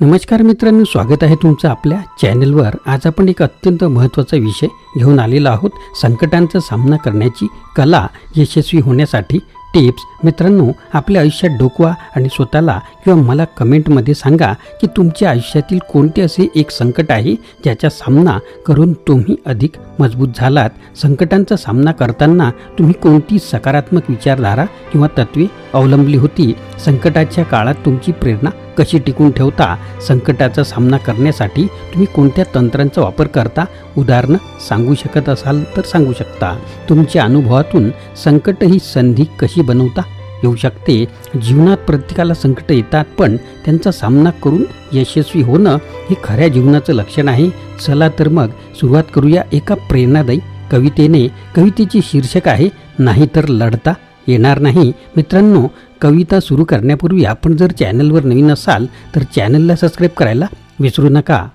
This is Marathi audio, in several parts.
नमस्कार मित्रांनो स्वागत आहे तुमचं आपल्या चॅनलवर. आज आपण एक अत्यंत महत्त्वाचा विषय घेऊन आलेलो आहोत संकटांचा सामना करण्याची कला यशस्वी होण्यासाठी टिप्स. मित्रांनो आपल्या आयुष्यात डोकवा आणि स्वतःला किंवा मला कमेंटमध्ये सांगा की तुमच्या आयुष्यातील कोणते असे एक संकट आहे ज्याचा सामना करून तुम्ही अधिक मजबूत झालात? संकटांचा सामना करताना तुम्ही कोणती सकारात्मक विचारधारा किंवा तत्वे अवलंबली होती. संकटाच्या काळात तुमची प्रेरणा कशी टिकून ठेवता संकटाचा सामना करण्यासाठी तुम्ही कोणत्या तंत्रांचा वापर करता? उदाहरणं सांगू शकत असाल तर सांगू शकता. तुमच्या अनुभवातून संकट ही संधी कशी बनवता? येऊ शकते. जीवनात प्रत्येकाला संकट येतात पण त्यांचा सामना करून यशस्वी होणं हे खऱ्या जीवनाचं लक्षण आहे. चला तर मग सुरुवात करूया एका प्रेरणादायी कवितेने. कवितेचे शीर्षक आहे नाही तर लढता येणार नाही. मित्रांनो कविता सुरू करण्यापूर्वी आपण जर चॅनलवर नवीन असाल तर चॅनलला सबस्क्राईब करायला विसरू नका.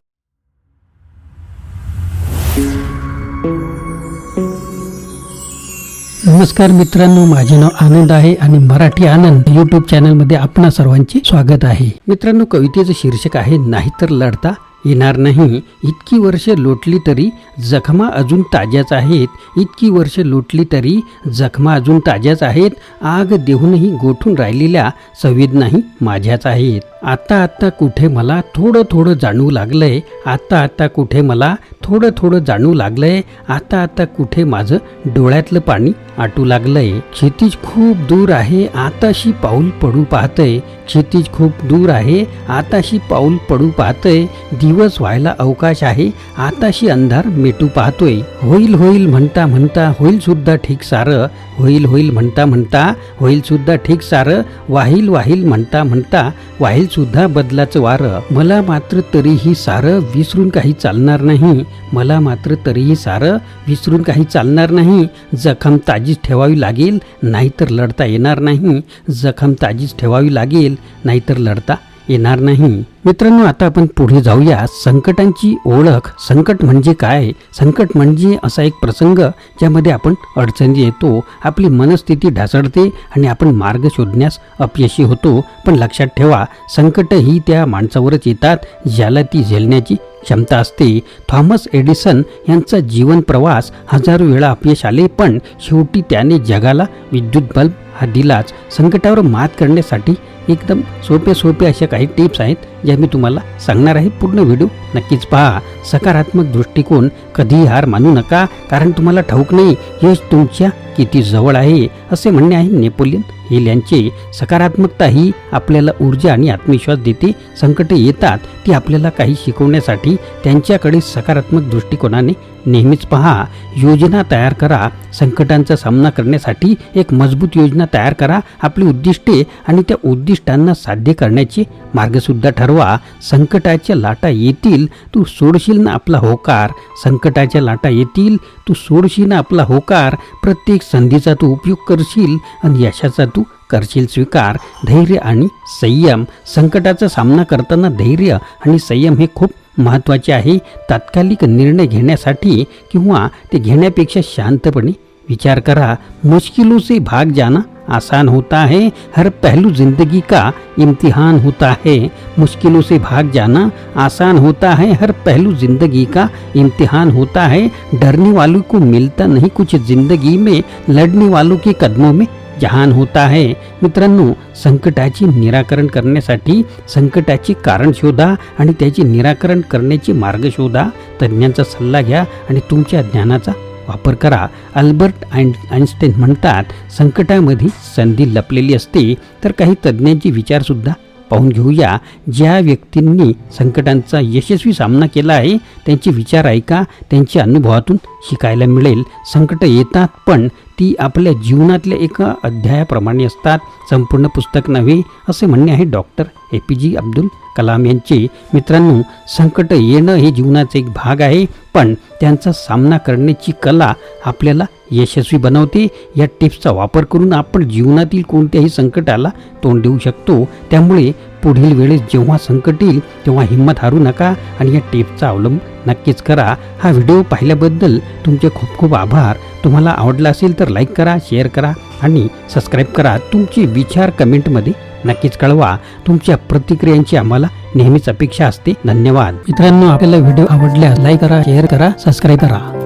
नमस्कार मित्रांनो माझे नाव आनंद आहे आणि मराठी आनंद युट्यूब चॅनलमध्ये आपणा सर्वांचे स्वागत आहे. मित्रांनो कवितेचं शीर्षक आहे नाहीतर लढता. येणार नाही. इतकी वर्ष लोटली तरी जखमा अजून ताज्याच आहेत. इतकी वर्ष लोटली तरी जखमा अजून ताज्याच आहेत. आग देऊनही गोठून राहिलेल्या संवेदनाही माझ्याच आहेत. आता आत्ता कुठे मला थोडं थोडं जाणू लागलंय. आता आत्ता कुठे मला थोडं थोडं जाणू लागलंय. आता आत्ता कुठे माझं डोळ्यातलं पाणी आटू लागलंय. क्षितिज खूप दूर आहे आताशी पाऊल पडू पाहतय. क्षितिज खूप दूर आहे आताशी पाऊल पडू पाहतय. दिवस व्हायला अवकाश आहे आताशी अंधार मेटू पाहतोय. होईल होईल म्हणता म्हणता होईल सुद्धा ठीक सारं. होईल होईल म्हणता म्हणता होईल सुद्धा ठीक सारं. वाहील वाहील म्हणता म्हणता वाहील सुद्धा बदलाचं वारं. मला मात्र तरीही सारं विसरून काही चालणार नाही. मला मात्र तरीही सारं विसरून काही चालणार नाही. जखम ताजीच ठेवावी लागेल नाहीतर लढता येणार नाही. जखम ताजीच ठेवावी लागेल नाहीतर लढता येणार नाही. मित्रांनो आता आपण पुढे जाऊया. संकटांची ओळख. संकट म्हणजे काय? संकट म्हणजे असा एक प्रसंग ज्यामध्ये आपण अडचणी येतो आपली मनस्थिती ढासळते आणि आपण मार्ग शोधण्यास अपयशी होतो. पण लक्षात ठेवा संकट ही त्या माणसावरच येतात ज्याला ती झेलण्याची क्षमता असते थॉमस एडिसन यांचा जीवन प्रवास हजारो वेळा अपयश आले पण शेवटी त्याने जगाला विद्युत बल्ब हा दिलाच संकटावर मात करण्यासाठी एकदम सोपे सोपे अशा काही टिप्स आहेत ज्या मी तुम्हाला सांगणार आहे. पूर्ण व्हिडिओ नक्कीच पहा. सकारात्मक दृष्टिकोन कधीही हार मानू नका कारण तुम्हाला ठाऊक नाही यश तुमच्या किती जवळ आहे असे म्हणणे आहे नेपोलियन हिल यांचे. सकारात्मकता ही आपल्याला ऊर्जा आणि आत्मविश्वास देते. संकटे येतात ती आपल्याला काही शिकवण्यासाठी त्यांच्याकडे सकारात्मक दृष्टिकोनाने नेहमीच पहा योजना तयार करा संकटांचा सामना करण्यासाठी एक मजबूत योजना तयार करा आपली उद्दिष्टे आणि त्या उद्दिष्टांना साध्य करण्याचे मार्गसुद्धा ठरवा. संकटाच्या लाटा येतील तू सोडशील ना आपला होकार. संकटाच्या लाटा येतील तू सोडशील ना आपला होकार. प्रत्येक संधीचा तू उपयोग करशील आणि यशाचा तू करशील स्वीकार. धैर्य आणि संयम. संकटाचा सामना करताना धैर्य आणि संयम हे खूप महत्त्वाचे आहे तात्कालिक निर्णय घेण्यासाठी किंवा ते घेण्यापेक्षा शांतपणे. विचार करा मुश्किलों से भाग जाना आसान होता है हर पहलू ज़िंदगी का इम्तिहान होता है मुश्किलों से भाग जाना आसान होता है हर पहलू ज़िंदगी का इम्तिहान होता है डरने वालों को मिलता नहीं कुछ ज़िंदगी में, लड़ने वालों के कदमों में जहान होता है। मित्रांनो संकटाची निराकरण करण्यासाठी संकटाची कारण शोधा आणि त्याचे निराकरण करण्याचे मार्ग शोधा. तज्ज्ञांचा सल्ला घ्या आणि तुमच्या ज्ञानाचा वापर करा. अल्बर्ट आईन आईन्स्टाईन म्हणतात संकटामध्ये संधी लपलेली असते. तर काही तज्ज्ञांचे विचारसुद्धा पाहून घेऊया. ज्या व्यक्तींनी संकटांचा यशस्वी सामना केला आहे त्यांचे विचार ऐका त्यांच्या अनुभवातून शिकायला मिळेल. संकट येतात पण ती आपल्या जीवनातल्या एका अध्यायाप्रमाणे असतात. संपूर्ण पुस्तक नव्हे असे म्हणणे आहे doctor A P J Abdul Kalam यांचे. मित्रांनो संकट येणं हे जीवनाचा एक भाग आहे पण त्यांचा सामना करण्याची कला आपल्याला यशस्वी बनवते. या टिप्सचा वापर करून आपण जीवनातील कोणत्याही संकटाला तोंड देऊ शकतो. त्यामुळे पुढील वेळेस जेव्हा संकट येईल तेव्हा हिंमत हारू नका आणि या टेपचा अवलंब नक्कीच करा. हा व्हिडिओ पाहिल्याबद्दल तुमचे खूप खूप आभार. तुम्हाला आवडला असेल तर लाईक करा शेअर करा आणि सबस्क्राईब करा. तुमचे विचार कमेंटमध्ये नक्कीच कळवा. तुमच्या प्रतिक्रियांची आम्हाला नेहमीच अपेक्षा असते. धन्यवाद. मित्रांनो आपल्याला व्हिडिओ आवडल्यास लाईक करा शेअर करा सबस्क्राईब करा.